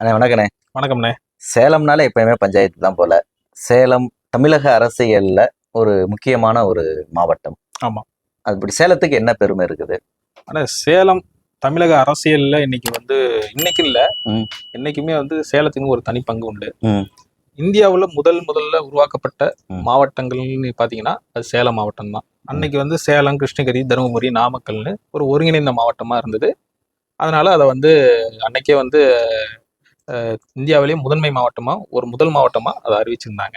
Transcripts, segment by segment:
அண்ணே வணக்கண்ணே. வணக்கம்ண்ணே. சேலம்னாலே எப்பயுமே பஞ்சாயத்து தான் போல. சேலம் தமிழக அரசியல்ல ஒரு முக்கியமான ஒரு மாவட்டம். ஆமா. அப்படி சேலத்துக்கு என்ன பெருமை இருக்குது? ஆனா சேலம் தமிழக அரசியல்ல இன்னைக்கு வந்து இன்னைக்கு இல்ல. ம். என்னைக்குமே வந்து சேலத்துக்கு ஒரு தனி பங்கு உண்டு. ம். இந்தியாவுல முதல் முதல்ல உருவாக்கப்பட்ட ம். மாவட்டங்கள்னு பாத்தீங்கன்னா அது சேலம் மாவட்டம் தான். அன்னைக்கு வந்து சேலம் கிருஷ்ணகிரி தருமபுரி நாமக்கல்னு ஒரு ஒருங்கிணைந்த மாவட்டமா இருந்தது. அதனால அதை வந்து அன்னைக்கே வந்து இந்தியாவிலேயே முதன்மை மாவட்டமா ஒரு முதல் மாவட்டமா அதை அறிவிச்சிருந்தாங்க.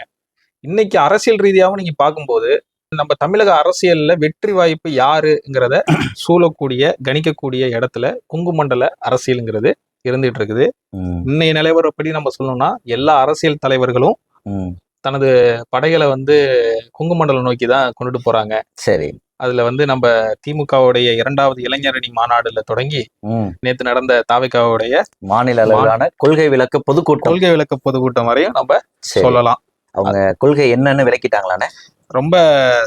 இன்னைக்கு அரசியல் ரீதியாகவும் நீங்க பார்க்கும்போது நம்ம தமிழக அரசியல்ல வெற்றி வாய்ப்பு யாருங்கிறத சூழக்கூடிய கணிக்கக்கூடிய இடத்துல குங்குமண்டல அரசியலுங்கிறது இருந்துட்டு இருக்குது இன்னைய நிலவரப்படி நம்ம சொல்லணும்னா எல்லா அரசியல் தலைவர்களும். தனது படைகளை வந்து குங்குமண்டலம் நோக்கி தான் கொண்டுட்டு போறாங்க. சரி. அதுல வந்து நம்ம திமுகவுடைய இரண்டாவது இளைஞரணி மாநாடுல தொடங்கி. நேத்து நடந்த தாவிகாவுடைய மாநில அளவிலான கொள்கை விளக்க பொதுக்கூட்டம் கொள்கை விளக்க பொதுக்கூட்டம் வரையும் நம்ம சொல்லலாம் அவங்க கொள்கை என்னன்னு விளக்கிட்டாங்களாண்ணே ரொம்ப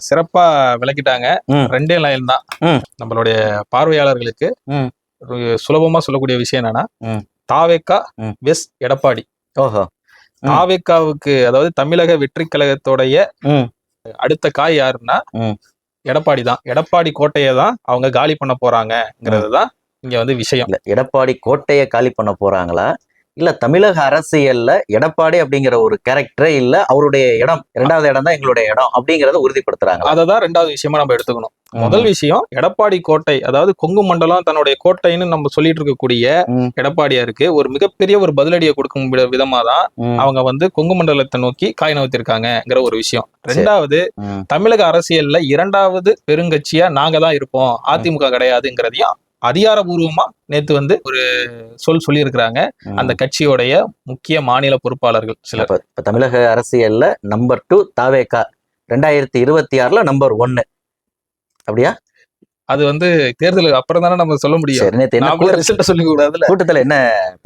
சிறப்பா விளக்கிட்டாங்க. ரெண்டே லைன் தான். நம்மளுடைய பார்வையாளர்களுக்கு சுலபமா சொல்லக்கூடிய விஷயம் என்னன்னா. தாவேக்கா. வெஸ் எடப்பாடி ஓஹோ. தாவேக்காவுக்கு அதாவது தமிழக வெற்றி கழகத்தோடைய. அடுத்த காய் யாருன்னா. எடப்பாடி தான். எடப்பாடி கோட்டையை தான் அவங்க காலி பண்ண போறாங்கிறது தான் இங்க வந்து விஷயம். இல்ல எடப்பாடி கோட்டையை காலி பண்ண போறாங்களா? இல்ல தமிழக அரசியல்ல எடப்பாடி அப்படிங்கிற ஒரு கேரக்டரே இல்ல அவருடைய இடம் இரண்டாவது இடம் தான் எங்களுடைய இடம் அப்படிங்கறத உறுதிப்படுத்துறாங்களா? அதை தான் ரெண்டாவது விஷயமா நம்ம எடுத்துக்கணும். முதல் விஷயம் எடப்பாடி கோட்டை அதாவது கொங்கு மண்டலம் தன்னுடைய கோட்டைன்னு நம்ம சொல்லிட்டு இருக்கக்கூடிய ம். எடப்பாடியாருக்கு ஒரு மிகப்பெரிய ஒரு பதிலடியை கொடுக்கும் வித- விதமா தான் அவங்க வந்து கொங்கு மண்டலத்தை நோக்கி காய் நகர்த்திருக்காங்கங்கிற ஒரு விஷயம். ரெண்டாவது தமிழக அரசியல்ல இரண்டாவது பெருங்கட்சியா நாங்க தான் இருப்போம். அதிமுக கிடையாதுங்கிறதையும் அதிகாரபூர்வமா நேத்து வந்து ஒரு சொல் சொல்லியிருக்கிறாங்க. ம். அந்த கட்சியோடைய முக்கிய மாநில பொறுப்பாளர்கள் சிலர். இப்ப தமிழக அரசியல்ல நம்பர் டூ தாவேகா ரெண்டாயிரத்தி இருபத்தி ஆறுல நம்பர் ஒன்னு அப்படியா? அது வந்து தேர்தலுக்கு அப்புறம் தானே நம்ம சொல்ல முடியும். ரிசல்ட் சொல்லிக்க கூடாதுல கூட்டத்துல என்ன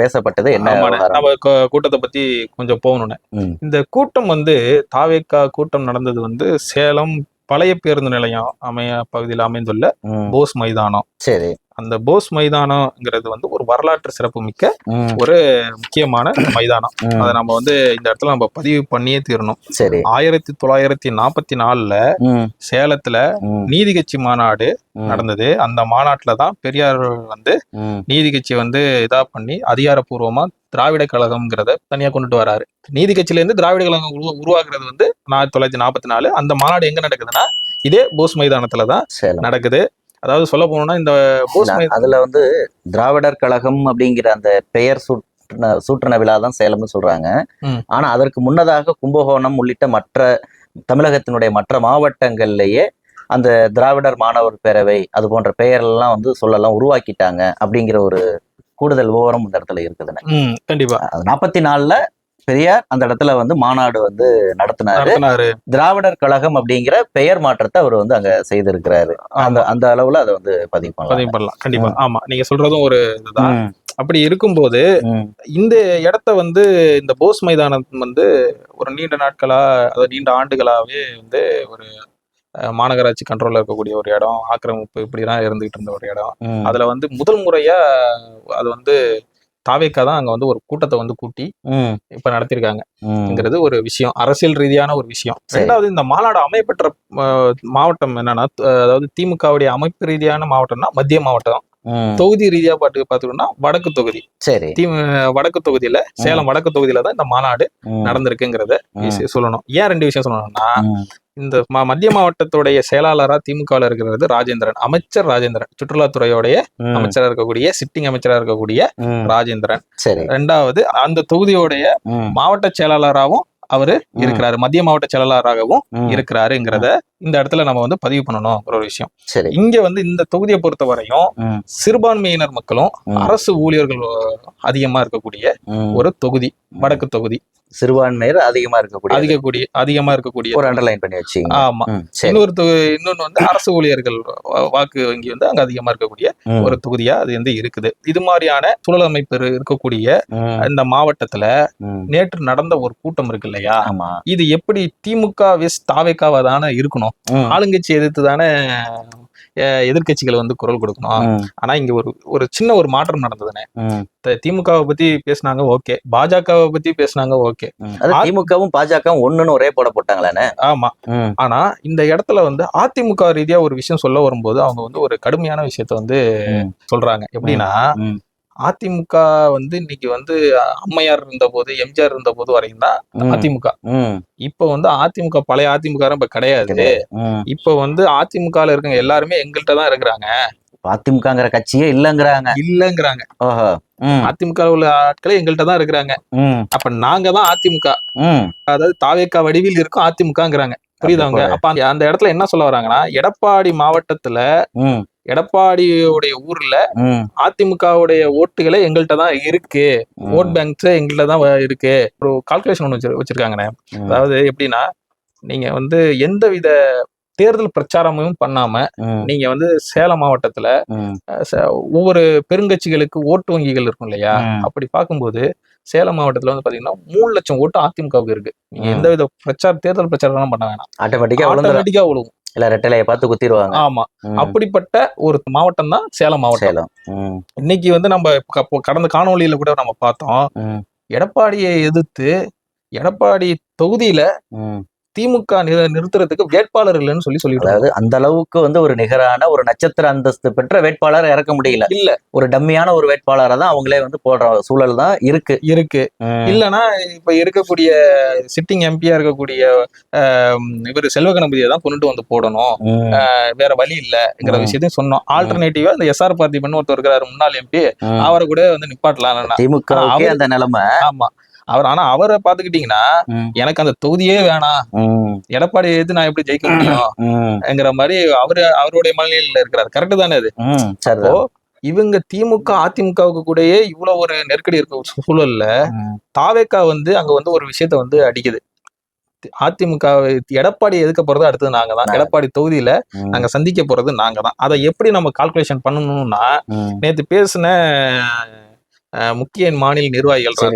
பேசப்பட்டது? என்ன? நம்ம கூட்டத்தை பத்தி கொஞ்சம் போகணும்னு. இந்த கூட்டம் வந்து தாவேக்கா கூட்டம் நடந்தது வந்து சேலம் பழைய பேருந்து நிலையம் அமைய பகுதியில் அமைந்துள்ள போஸ் மைதானம். சரி. அந்த போஸ் மைதானம்ங்கிறது வந்து ஒரு வரலாற்று சிறப்பு மிக்க ம், முக்கியமான மைதானம். அதை நம்ம வந்து இந்த இடத்துல நம்ம பதிவு பண்ணியே தீரணும். சரி. ஆயிரத்தி தொள்ளாயிரத்தி நாற்பத்தி நாலுல சேலத்துல நீதி கட்சி மாநாடு நடந்தது. அந்த மாநாட்டுல தான் பெரியார் வந்து நீதி கட்சி வந்து இதா பண்ணி அதிகாரப்பூர்வமா திராவிட கழகம்ங்கிறத தனியா கொண்டுட்டு வராரு. நீதி கட்சியில இருந்து திராவிட கழகம் உருவா- உருவாக்குறது வந்து ஆயிரத்தி தொள்ளாயிரத்தி நாற்பத்தி நாலு அந்த மாநாடு எங்க நடக்குதுன்னா இதே போஸ் மைதானத்துல தான் நடக்குது. அதாவது சொல்ல போனோம்னா இந்த போஸ் அதுல வந்து திராவிடர் கழகம் அப்படிங்கிற அந்த பெயர் சூட்டின சூட்டின விழா தான் சேலம்னு சொல்றாங்க. ஆனா அதற்கு முன்னதாக கும்பகோணம் உள்ளிட்ட மற்ற தமிழகத்தினுடைய மற்ற மாவட்டங்கள்லயே அந்த திராவிடர் மாணவர் பேரவை அது போன்ற பெயரெல்லாம் வந்து சொல்லலாம் உருவாக்கிட்டாங்க அப்படிங்கிற ஒரு கூடுதல் விவரம் இந்த இடத்துல இருக்குதுன்னு கண்டிப்பா. நாற்பத்தி நாலுல பெரியார் அந்த இடத்துல வந்து மாநாடு வந்து நடத்தினாரு. திராவிடர் கழகம் அப்படிங்கிற பெயர் மாற்றத்தை அவர் வந்து அங்க செய்திருக்கிறாரு. அந்த அந்த அளவுல அதை வந்து பதிவு பதிவு பண்ணலாம். பண்ணலாம் கண்டிப்பா ஆமா. நீங்க சொல்றதும் ஒரு இதுதான். அப்படி இருக்கும்போது இந்த இடத்த வந்து இந்த போஸ் மைதானம் வந்து ஒரு நீண்ட நாட்களா அதாவது நீண்ட ஆண்டுகளாவே வந்து ஒரு மாநகராட்சி கண்ட்ரோல்ல இருக்கக்கூடிய ஒரு இடம் ஆக்கிரமிப்பு இப்படிலாம் இருந்துகிட்டு இருந்த ஒரு இடம். அதுல வந்து முதல் முறையா அது வந்து தாவேக்கா தான் அங்க வந்து ஒரு கூட்டத்தை வந்து கூட்டி இப்ப நடத்திருக்காங்கங்கிறது ம், ஒரு விஷயம் அரசியல் ரீதியான ஒரு விஷயம். ரெண்டாவது இந்த மாநாடு அமையப்பெற்ற அஹ், மாவட்டம் என்னன்னா அதாவது திமுகவுடைய அமைப்பு ரீதியான மாவட்டம்னா மத்திய மாவட்டம். தொகுதி ரீதியா பாட்டு பாத்துக்கிட்டோம்னா வடக்கு தொகுதி. சரி. தி வடக்கு தொகுதியில சேலம் வடக்கு தொகுதியில தான் இந்த மாநாடு நடந்திருக்குங்கிறத சொல்லணும். ஏன் ரெண்டு விஷயம் சொல்லணும்னா இந்த மத்திய மாவட்டத்துடைய செயலாளரா திமுகவில் இருக்கிறது ராஜேந்திரன். அமைச்சர் ராஜேந்திரன். சுற்றுலாத்துறையோடைய அமைச்சரா இருக்கக்கூடிய சிட்டிங் அமைச்சரா இருக்கக்கூடிய ராஜேந்திரன். சரி. ரெண்டாவது அந்த தொகுதியோடைய மாவட்ட செயலாளராகவும் அவரு இருக்கிறாரு. மத்திய மாவட்ட செயலாளராகவும் இருக்கிறாருங்கிறத இந்த இடத்துல நம்ம வந்து பதிவு பண்ணணும் ஒரு விஷயம். இங்க வந்து இந்த தொகுதியை பொறுத்த வரையும் சிறுபான்மையினர் மக்களும் அரசு ஊழியர்கள் அதிகமா இருக்கக்கூடிய. ஒரு தொகுதி. வடக்கு தொகுதி. சிறுபான்மையர் அதிகமா இருக்கக்கூடிய அதிக கூடிய அதிகமா இருக்கக்கூடிய. ஒரு அண்டர்லைன் பண்ணி வச்சீங்க ஆமா. இன்னொரு இன்னொன்னு வந்து அரசு ஊழியர்கள் வாக்கு வங்கி வந்து அங்க அதிகமா இருக்கக்கூடிய ஒரு தொகுதியா அது வந்து இருக்குது. இது மாதிரியான சூழல் அமைப்பு இரு- இருக்கக்கூடிய இந்த மாவட்டத்துல நேற்று நடந்த ஒரு கூட்டம் இருக்கு இல்லையா? இது எப்படி திமுக வெஸ் தாவேக்காவா தானே இருக்கணும்? ஆளுங்கட்சி எதிர்த்து தானே எதிர்க்கட்சிகள் வந்து குரல் கொடுக்கணும். ஆனா இங்க ஒரு ஒரு சின்ன ஒரு மாற்றம் நடந்ததுனே. திமுகவை பத்தி பேசுனாங்க ஓகே. பாஜகவை பத்தி பேசுனாங்க ஓகே. திமுகவும் பாஜகவும் ஒண்ணுன்னு ஒரே போட போட்டாங்களானே? ஆமா. ஆனா இந்த இடத்துல வந்து அதிமுக ரீதியா ஒரு விஷயம் சொல்ல வரும்போது அவங்க வந்து ஒரு கடுமையான விஷயத்த வந்து சொல்றாங்க. எப்படின்னா அதிமுக வந்து இன்னைக்கு வந்து அம்மையார் இருந்த போது எம்ஜிஆர் இருந்த போது வரைக்கும் தான் அதிமுக. இப்ப வந்து அதிமுக பழைய அதிமுக இப்ப கிடையாது. இப்ப வந்து அதிமுகல இருக்கவங்க எல்லாருமே எங்கள்கிட்ட தான் இருக்கிறாங்க. அதிமுகங்கிற கட்சியே இல்லங்கிறாங்க. இல்லங்கிறாங்க. அதிமுக உள்ள ஆட்களே எங்கள்கிட்ட தான் இருக்கிறாங்க. அப்ப நாங்க தான் அதிமுக. அதாவது தாவேக்கா வடிவில் இருக்கும் அதிமுகங்கிறாங்க. புரியுதாங்க அப்ப- அந்த- இடத்துல என்ன சொல்ல வராங்கன்னா எடப்பாடி மாவட்டத்துல எடப்பாடியுடைய ஊர்ல அதிமுகவுடைய ஓட்டுகளே எங்கள்கிட்ட தான் இருக்கு. ஓட் பேங்க்ஸ் எங்கள்கிட்ட தான் இருக்கு. ஒரு கால்குலேஷன் ஒன்று வச்சிரு வச்சிருக்காங்கண்ணே. அதாவது எப்படின்னா நீங்க வந்து எந்தவித தேர்தல் பிரச்சாரமும் பண்ணாம நீங்க வந்து சேலம் மாவட்டத்துல ஒவ்வொரு பெருங்கட்சிகளுக்கு ஓட்டு வங்கிகள் இருக்கும் இல்லையா. அப்படி பார்க்கும்போது சேலம் மாவட்டத்துல வந்து பாத்தீங்கன்னா மூணு லட்சம் ஓட்டு அதிமுகவுக்கு இருக்கு. நீங்க ம். எந்தவித பிரச்சார தேர்தல் பிரச்சாரம் பண்ண வேணாம். ஆட்டோமேட்டிக்கா ஆட்டோமேட்டிக்கா விழுவும். இல்ல ரெட்டலையை பார்த்து குத்திடுவாங்க. ஆமா. அப்படிப்பட்ட ஒரு மாவட்டம் தான் சேலம் மாவட்டம். இன்னைக்கு வந்து நம்ம கடந்த காணொளியில கூட நம்ம பார்த்தோம். எடப்பாடியை எதிர்த்து எடப்பாடி தொகுதியில. திமுக நிறு- நிறுத்துறதுக்கு வேட்பாளர் இல்லைன்னு சொல்லி சொல்லிட்டு அதாவது அந்த அளவுக்கு வந்து ஒரு நிகரான ஒரு நட்சத்திர அந்தஸ்து பெற்ற வேட்பாளர் இறக்க முடியல. இல்ல. ஒரு டம்மியான ஒரு வேட்பாளரை தான் அவங்களே வந்து போடுற சூழல் தான் இருக்கு. இருக்கு. ம், இல்லனா இப்ப இருக்கக்கூடிய சிட்டிங் எம்பியா இருக்கக்கூடிய இவர் செல்வ கணபதியை தான் கொண்டுட்டு வந்து போடணும். வேற வழி இல்லங்கிற. விஷயத்தையும் சொன்னோம். ஆல்டர்னேட்டிவா இந்த எஸ்ஆர் பார்த்திபன் ஒருத்தர் இருக்கிறாரு முன்னாள் எம்பி. அவரை கூட வந்து நிப்பாட்டலாம். அவரு- அந்த நிலைமை. ஆமா. அவர் ஆனா அவரை பாத்துக்கிட்டீங்கன்னா எனக்கு அந்த தொகுதியே வேணாம். எடப்பாடி எதிர்த்து நான் எப்படி ஜெயிக்க முடியும்ங்கிற மாதிரி அவரு அவருடைய மனநிலையில இருக்கிறார். கரெக்ட் தானே அது. அப்போ இவங்க திமுக அதிமுகவுக்கு கூடயே இவ்வளவு ஒரு நெருக்கடி இருக்க சூழல்ல தாவேக்கா வந்து அங்க வந்து ஒரு விஷயத்த வந்து அடிக்குது. அதிமுக எடப்பாடி எதுக்க போறது? அடுத்தது நாங்க தான். எடப்பாடி தொகுதியில நாங்க சந்திக்க போறது நாங்க தான். அதை எப்படி நம்ம கால்குலேஷன் பண்ணணும்னா. நேத்து பேசின முக்கிய மாநில நிர்வாகிகள்.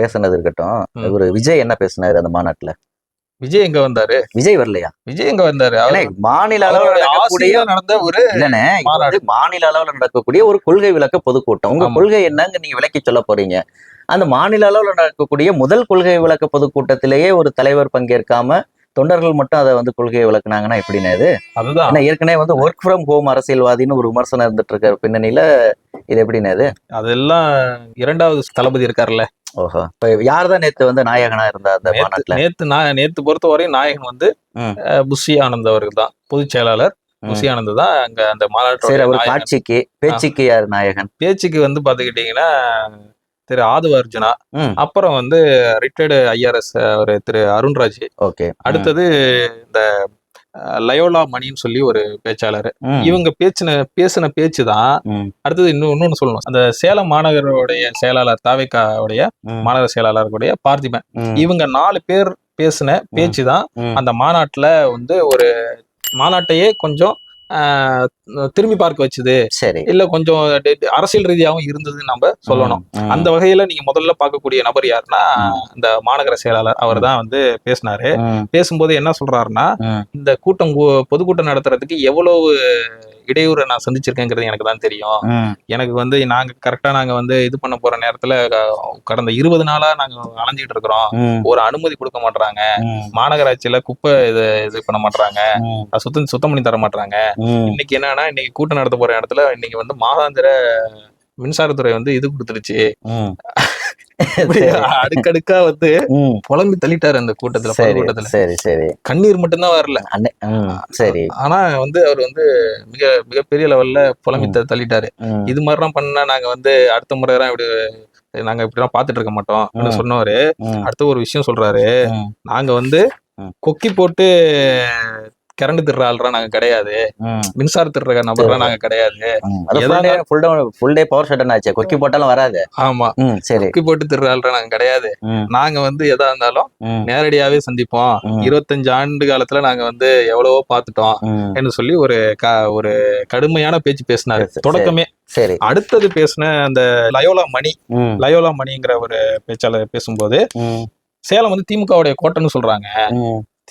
பேசுனது இருக்கட்டும். இவரு விஜய் என்ன பேசினாரு அந்த மாநாட்டுல? விஜய் எங்க வந்தாரு? விஜய் வரலையா? விஜய் எங்க வந்தாரு? மாநில அளவுல நடக்கக்கூடிய நடந்த ஒரு மாநில அளவுல நடக்கக்கூடிய ஒரு கொள்கை விளக்க பொதுக்கூட்டம். உங்க. கொள்கை என்னங்க நீங்க விளக்கி சொல்ல போறீங்க? அந்த மாநில அளவுல நடக்கக்கூடிய முதல் கொள்கை விளக்க பொதுக்கூட்டத்திலேயே ஒரு தலைவர் பங்கேற்காம தொண்டர்கள் மட்டும் அதை வந்து கொள்கையை விளக்குனாங்கன்னா எப்படின்னு இது? அதுதான். ஏற்கனவே வந்து ஒர்க் ஃப்ரம் ஹோம் அரசியல்வாதின்னு ஒரு விமர்சனம் இருந்துட்டு இருக்கிற பின்னணியில. இது எப்படின்னு இது? அதெல்லாம் இரண்டாவது தளபதி இருக்காருல்ல ஓஹோ. இப்ப யார் தான் நேத்து வந்து நாயகனா இருந்தா அந்த மாநாட்டுல? நேத்து நான் நேத்து பொறுத்தவரை நாயகன் வந்து புஷி ஆனந்த் அவர்கள் தான். பொதுச் செயலாளர். புஷி ஆனந்த் தான் அங்க அந்த நாயகன். காட்சிக்கு பேச்சுக்கு யார் நாயகன்? பேச்சுக்கு வந்து பாத்துக்கிட்டீங்கன்னா திரு ஆதுவ அர்ஜுனா. அப்புறம் வந்து ரிட்டையர்டு ஐஆர்எஸ் ஒரு திரு அருண்ராஜ் ஓகே அடுத்தது இந்த லயோலா மணின்னு சொல்லி ஒரு பேச்சாளர். இவங்க பேச்சின பேசின பேச்சு தான். அடுத்தது இன்னும் இன்னொன்னு சொல்லணும் அந்த சேலம் மாநகரோடைய செயலாளர் தாவேக்காவுடைய. மாநகர செயலாளருடைய பார்த்திபன். இவங்க நாலு பேர் பேசின பேச்சு தான். அந்த மாநாட்டுல வந்து ஒரு மாநாட்டையே கொஞ்சம் திரும்பி பார்க்க வச்சுது சரி இல்ல கொஞ்சம் அரசியல் ரீதியாகவும் இருந்ததுன்னு நம்ம சொல்லணும். அந்த வகையில நீங்க முதல்ல பார்க்கக்கூடிய நபர் யாருன்னா இந்த மாநகர செயலாளர் அவர் தான் வந்து பேசினாரு. பேசும்போது என்ன சொல்றாருன்னா. இந்த கூட்டம் பொதுக்கூட்டம் நடத்துறதுக்கு எவ்வளவு இடையூறு நான் சந்திச்சிருக்கேங்கிறது எனக்கு தான் தெரியும். எனக்கு வந்து நாங்க கரெக்டா நாங்க வந்து இது பண்ண போற நேரத்துல கடந்த இருபது நாளா நாங்க அலைஞ்சிட்டு இருக்கிறோம். ஒரு அனுமதி கொடுக்க மாட்டாங்க. மாநகராட்சியில குப்பை இது இது பண்ண மாட்டாங்க. சுத்தம் சுத்தம் பண்ணி தர மாட்டாங்க. இன்னைக்கு என்னன்னா இன்னைக்கு கூட்டம் நடத்த போற இடத்துல இன்னைக்கு வந்து மாதாந்திர மின்சாரத்துறை வந்து இது கொடுத்துருச்சு அடுக்கடுக்கா வந்து. புலம்பி தள்ளிட்டாரு அந்த கூட்டத்துல சரி பொதுக்கூட்டத்துல சரி சரி கண்ணீர் மட்டும்தான் வரல. சரி ஆனா வந்து அவர் வந்து மிக மிகப்பெரிய லெவல்ல புலம்பி தள்ளிட்டாரு. இது மாதிரிலாம் பண்ணா நாங்க வந்து அடுத்த முறை இப்படி நாங்க இப்படிலாம் பாத்துட்டு இருக்க மாட்டோம் அப்படின்னு. சொன்னவரு. அடுத்த ஒரு விஷயம் சொல்றாரு. நாங்க வந்து. கொக்கி போட்டு கரண்ட் திருற ஆள்றா நாங்க கிடையாது. மின்சார திருற நபர்லாம் நாங்க கிடையாது day power shut down ஆச்சே. கொக்கி போட்டாலும் வராது ஆமா. சரி கொக்கி போட்டு திருற ஆள்றா நாங்க கிடையாது. நாங்க வந்து எதா இருந்தாலும். நேரடியாவே சந்திப்போம். இருபத்தஞ்சு ஆண்டு காலத்துல நாங்க வந்து எவ்வளவோ பாத்துட்டோம். என்று சொல்லி ஒரு ஒரு கடுமையான பேச்சு பேசினாரு தொடக்கமே சரி அடுத்தது பேசின அந்த லயோலா மணி. லயோலா மணிங்கிற ஒரு பேச்சாளர் பேசும்போது. சேலம் வந்து திமுகவுடைய கோட்டைன்னு சொல்றாங்க.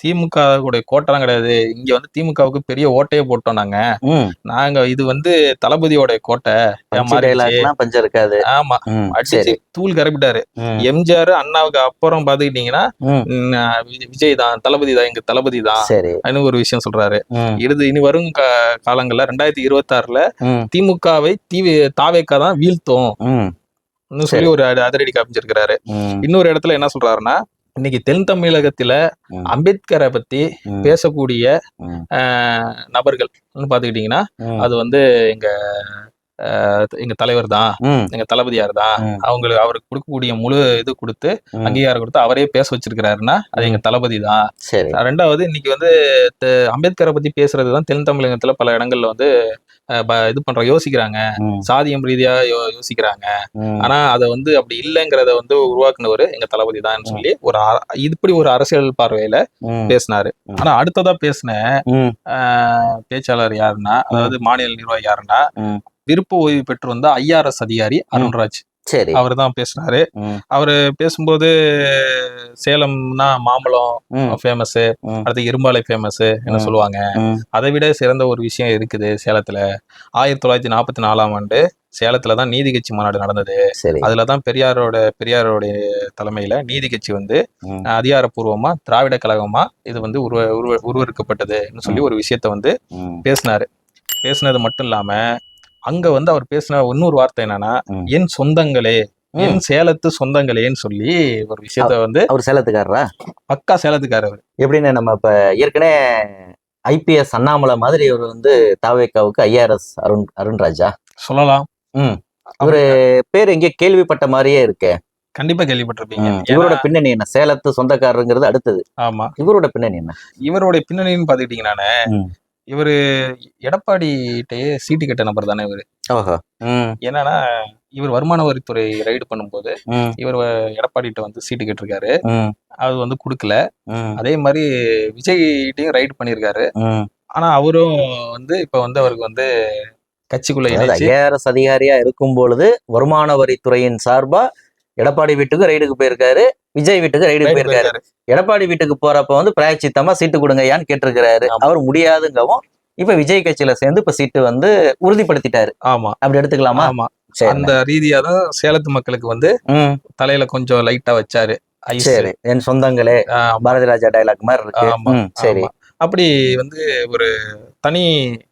திமுக உடைய கோட்டைலாம் கிடையாது. இங்க வந்து திமுகவுக்கு பெரிய ஓட்டையே போட்டோம் நாங்க. நாங்க இது வந்து தளபதியோட கோட்டை. பஞ்சம் இருக்காது. ஆமா. அடிச்சு தூள் கரப்பிட்டாரு. எம்ஜிஆர் அண்ணாவுக்கு அப்புறம் பாத்துக்கிட்டீங்கன்னா விஜய் தான் தளபதி தான் எங்க தளபதி தான் ஒரு விஷயம் சொல்றாரு. இது இனி வரும் காலங்கள்ல ரெண்டாயிரத்தி இருபத்தி ஆறுல திமுகவை தீவி தாவேக்கா தான் வீழ்த்தும் சொல்லி ஒரு அதிரடி காமிச்சிருக்கிறாரு. இன்னொரு இடத்துல என்ன சொல்றாருன்னா இன்னைக்கு தென் தமிழகத்துல. அம்பேத்கரை பத்தி பேசக்கூடிய நபர்கள் பாத்துக்கிட்டீங்கன்னா அது வந்து எங்க எங்க தலைவர் தான் எங்க தளபதியார் தான் அவங்களுக்கு அவருக்கு கொடுக்கக்கூடிய முழு இது கொடுத்து. அங்கீகாரம் கொடுத்து அவரே பேச வச்சிருக்கிறாருன்னா அது எங்க தளபதி தான் ரெண்டாவது இன்னைக்கு வந்து அம்பேத்கரை பத்தி பேசுறது தான் தென் தமிழகத்துல பல இடங்கள்ல வந்து இது பண்ற யோசிக்கிறாங்க. சாதியம் ரீதியா யோசிக்கிறாங்க. ஆனா அதை வந்து அப்படி இல்லைங்கிறத வந்து உருவாக்குனவர் எங்க தளபதி தான் சொல்லி ஒரு இப்படி ஒரு அரசியல் பார்வையில பேசினாரு. ஆனா அடுத்ததா பேசின பேச்சாளர் யாருன்னா அதாவது மாநில நிர்வாகி யாருன்னா. விருப்ப ஓய்வு பெற்று வந்த ஐஆர்எஸ் அதிகாரி அருண்ராஜ். சரி. அவர் தான் பேசினாரு அவரு பேசும்போது சேலம்னா மாம்பழம் ஃபேமஸ் அடுத்து இரும்பாலை ஃபேமஸ் என்ன. சொல்லுவாங்க? அதை விட சிறந்த ஒரு விஷயம் இருக்குது சேலத்துல. ஆயிரத்தி தொள்ளாயிரத்தி நாற்பத்தி நாலாம் ஆண்டு சேலத்துல தான் நீதி கட்சி மாநாடு நடந்தது. சரி. அதுல தான் பெரியாரோட பெரியாரோட தலைமையில நீதி கட்சி வந்து அதிகாரப்பூர்வமா திராவிட கழகமா இது வந்து உருவ உருவ உருவெடுக்கப்பட்டதுன்னு சொல்லி ஒரு விஷயத்த வந்து பேசினாரு. பேசினது மட்டும் இல்லாம அங்க வந்து அவர் பேசின இன்னொரு வார்த்தை என்னன்னா. என் சொந்தங்களே. என் சேலத்து சொந்தங்களேன்னு சொல்லி ஒரு விஷயத்த வந்து அவர் சேலத்துக்காரரா? பக்கா சேலத்துக்காரர் எப்படின்னு நம்ம இப்ப ஏற்கனவே ஐபிஎஸ் அண்ணாமலை மாதிரி இவர் வந்து தாவேக்காவுக்கு ஐஆர்எஸ் அருண் அருண்ராஜா சொல்லலாம். ம். இவரு பேர் எங்கேயோ கேள்விப்பட்ட மாதிரியே இருக்கே. கண்டிப்பா கேள்விப்பட்டிருப்பீங்க. இவரோட பின்னணி என்ன? சேலத்து சொந்தக்காரருங்கிறது அடுத்தது. ஆமா. இவரோட பின்னணி என்ன? இவருடைய பின்னணின்னு பாத்துக்கிட்டீங்கன்னா. இவரு எடப்பாடிகிட்டயே சீட்டு கட்ட நபர் தானே இவரு. என்னன்னா இவர் வருமான வரித்துறை ரைடு பண்ணும்போது இவர் எடப்பாடிகிட்ட வந்து சீட்டு கேட்டிருக்காரு. அது வந்து கொடுக்கல. அதே மாதிரி விஜய்கிட்டையும் ரைடு பண்ணியிருக்காரு. ஆனா அவரும் வந்து இப்ப வந்து அவருக்கு வந்து கட்சிக்குள்ள ஐஆர்எஸ் அதிகாரியா இருக்கும் பொழுது வருமான வரித்துறையின் சார்பா எடப்பாடி வீட்டுக்கு ரைடுக்கு போயிருக்காரு விஜய் வீட்டுக்கு ரைடுக்கு ரைடு போயிருக்காரு. எடப்பாடி வீட்டுக்கு போறப்ப வந்து பிராயச்சித்தமா சீட்டு கொடுங்கய்யான்னு கேட்டிருக்கிறாரு. அவர் முடியாதுங்கவும் இப்ப விஜய் கட்சியில சேர்ந்து இப்ப சீட்டு வந்து உறுதிப்படுத்திட்டாரு. ஆமா. அப்படி எடுத்துக்கலாமா? ஆமா. அந்த ரீதியா தான் சேலத்து மக்களுக்கு வந்து தலையில கொஞ்சம் லைட்டா வச்சாரு. சரி. என் சொந்தங்களே பாரதி ராஜா டைலாக் மாதிரி இருக்கு. சரி. அப்படி வந்து ஒரு தனி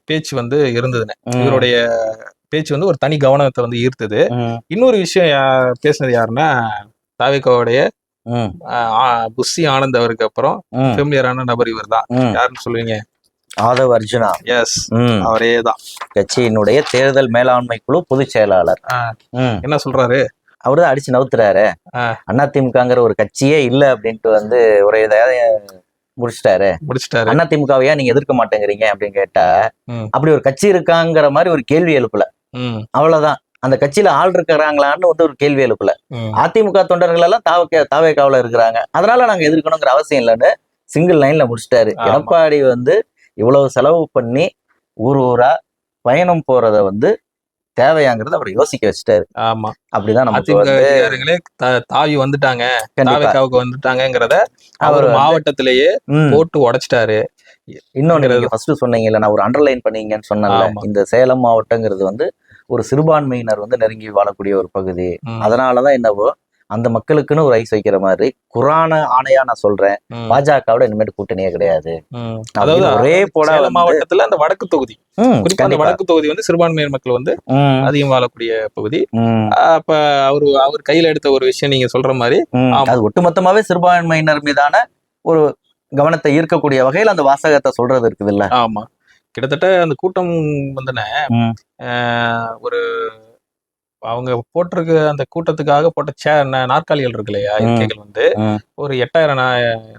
பேச்சு வந்து இருந்ததுன்னு. இவருடைய பேச்சு வந்து ஒரு தனி கவனத்தை வந்து ஈர்த்தது. இன்னொரு விஷயம் பேசுனது யாருன்னா தாவிகாவுடைய புஷி ஆனந்த் அவருக்கு அப்புறம் ஃபெமிலியரான நபர் இவர் தான். யாருன்னு சொல்லுவீங்க? ஆதவ் அர்ஜுனா. எஸ் அவரே தான். கட்சியினுடைய தேர்தல் மேலாண்மை குழு பொதுச் செயலாளர். என்ன சொல்றாரு? அவர்தான் அடிச்சு நவுத்துறாரு. அதிமுகங்கிற ஒரு கட்சியே இல்ல அப்படின்ட்டு வந்து ஒரு முடிச்சிட்டாரு. முடிச்சிட்டாரு. அதிமுகவையா நீங்க எதிர்க்க மாட்டேங்கிறீங்க அப்படின்னு கேட்டா. அப்படி ஒரு கட்சி இருக்காங்கிற மாதிரி ஒரு கேள்வி எழுப்பல. அவ்வளவுதான். அந்த கட்சியில ஆள் இருக்கிறாங்களான்னு வந்து ஒரு கேள்வி எழுப்பல. அதிமுக தொண்டர்கள் எல்லாம் தாவக்க தாவேக்காவில இருக்கிறாங்க. அதனால நாங்க எதிர்க்கணுங்கிற அவசியம் இல்லைன்னு சிங்கிள் லைன்ல முடிச்சிட்டாரு. எடப்பாடி வந்து இவ்வளவு செலவு பண்ணி ஊர் ஊரா பயணம் போறத வந்து தேவையாங்கிறத அவர் யோசிக்க வச்சுட்டாரு. ஆமா. அப்படிதான் த- தாவி வந்துட்டாங்க. தாவேக்காவுக்கு வந்துட்டாங்கிறத அவர் மாவட்டத்திலேயே போட்டு உடைச்சிட்டாரு. இன்னொன்னு ஃபர்ஸ்ட் சொன்னீங்கல்ல நான் ஒரு அண்டர்லைன் பண்ணீங்கன்னு சொன்னேன்ல ஆமா. இந்த சேலம் மாவட்டங்கிறது வந்து ஒரு சிறுபான்மையினர் வந்து நெருங்கி வாழக்கூடிய ஒரு பகுதி. அதனாலதான் என்னவோ அந்த மக்களுக்குன்னு ஒரு ஐஸ் வைக்கிற மாதிரி குரான ஆணையா நான் சொல்றேன். பாஜகவோட இனிமேட்டு கூட்டணியே கிடையாது. அதாவது ஒரே போடா மாவட்டத்துல அந்த வடக்கு தொகுதி. அந்த. வடக்கு தொகுதி வந்து சிறுபான்மையினர் மக்கள் வந்து அதிகம் வாழக்கூடிய பகுதி. அப்ப அவரு அவர் கையில எடுத்த ஒரு விஷயம் நீங்க சொல்ற மாதிரி. அது ஒட்டுமொத்தமாவே சிறுபான்மையினர் மீதான ஒரு கவனத்தை ஈர்க்கக்கூடிய வகையில் அந்த வாசகத்தை சொல்றது இருக்குது இல்ல ஆமா. கிட்டத்தட்ட அந்த கூட்டம் வந்துன. ஒரு அவங்க போட்டிருக்க அந்த கூட்டத்துக்காக போட்ட சேர் நாற்காலிகள் இருக்கு இல்லையா. இருக்கைகள் வந்து. ஒரு எட்டாயிரம்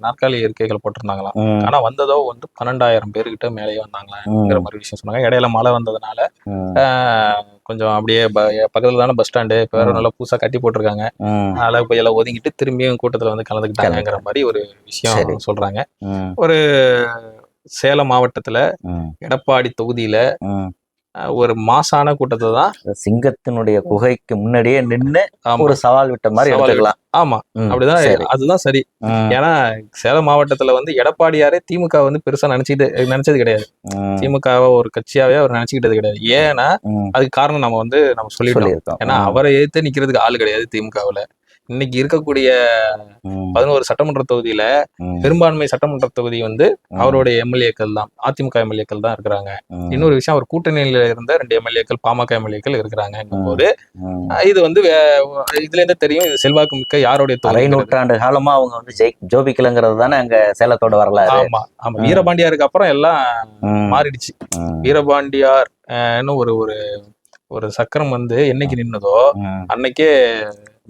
நாற்காலி இருக்கைகள் போட்டிருந்தாங்களாம் ஆனா வந்ததோ வந்து பன்னெண்டாயிரம் பேருக்கிட்ட மேலேயே வந்தாங்களாங்கிற மாதிரி விஷயம் சொன்னாங்க இடையில மழை வந்ததுனால கொஞ்சம் அப்படியே பக்கத்துல தானே பஸ் ஸ்டாண்டு இப்போ வேற. நல்லா புதுசா கட்டி போட்டிருக்காங்க அதனால போய் எல்லாம் ஒதுங்கிட்டு திரும்பியும் கூட்டத்துல வந்து கலந்துக்கிட்டாங்கிற மாதிரி ஒரு. விஷயம் சொல்றாங்க ஒரு சேலம் மாவட்டத்துல எடப்பாடி தொகுதியில ஒரு மாசான கூட்டத்தை தான் சிங்கத்தினுடைய குகைக்கு முன்னாடியே நின்னு ஆமா. ஒரு சவால் விட்ட மாதிரி எடுத்துக்கலாம். ஆமா. அப்படிதான். அதுதான் சரி. ஏன்னா சேலம் மாவட்டத்துல வந்து எடப்பாடியாரே திமுக வந்து பெருசா நினைச்சிட்டு நினைச்சது கிடையாது. திமுகவை ஒரு கட்சியாவே அவர் நினைச்சுக்கிட்டது கிடையாது. ஏன்னா அதுக்கு காரணம் நம்ம வந்து நம்ம சொல்லியிருக்கோம். ஏன்னா அவரை எதிர்த்து நிக்கிறதுக்கு ஆள் கிடையாது திமுகவுல. இன்னைக்கு இருக்கக்கூடிய பதினோரு சட்டமன்ற தொகுதியில பெரும்பான்மை சட்டமன்ற தொகுதி வந்து அவருடைய எம்எல்ஏக்கள் தான். அதிமுக எம்எல்ஏக்கள் தான் இருக்கிறாங்க. இன்னொரு விஷயம் அவர் கூட்டணியில இருந்த ரெண்டு எம்எல்ஏக்கள் பாமக எம்எல்ஏக்கள் இருக்கிறாங்க போது. இது வந்து இதுல இருந்து தெரியும். இது செல்வாக்கு மிக்க யாருடைய அரை நூற்றாண்டு காலமா அவங்க வந்து ஜெய் ஜோபிக்கலங்கிறது தானே அங்க சேலத்தோட வரலாறு. ஆமா ஆமா. வீரபாண்டியாருக்கு அப்புறம் எல்லாம் மாறிடுச்சு. வீரபாண்டியார் ஒரு ஒரு ஒரு சக்கரம் வந்து என்னைக்கு நின்னதோ. அன்னைக்கே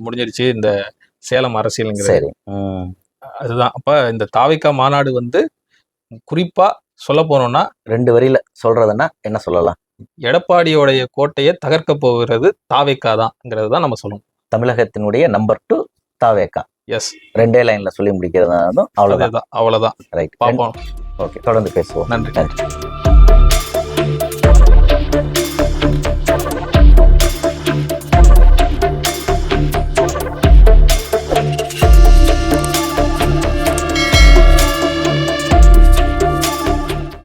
முடிஞ்சிருச்சு இந்த சேலம் அரசியலுங்கிறது. அதுதான். அப்ப இந்த தாவிக்கா மாநாடு வந்து குறிப்பா சொல்ல போனோம்னா ரெண்டு வரியில சொல்றதுன்னா என்ன சொல்லலாம்? எடப்பாடியோடைய கோட்டையை தகர்க்க போகிறது தாவேக்கா தான்ங்கிறது தான் நம்ம சொல்லணும். தமிழகத்தினுடைய நம்பர் டூ தாவேக்கா எஸ் ரெண்டே லைன்ல சொல்லி முடிக்கிறதா அவ்வளவுதான். அவ்வளவுதான். ரைட் பார்ப்போம் ஓகே தொடர்ந்து பேசுவோம். நன்றி. நன்றி.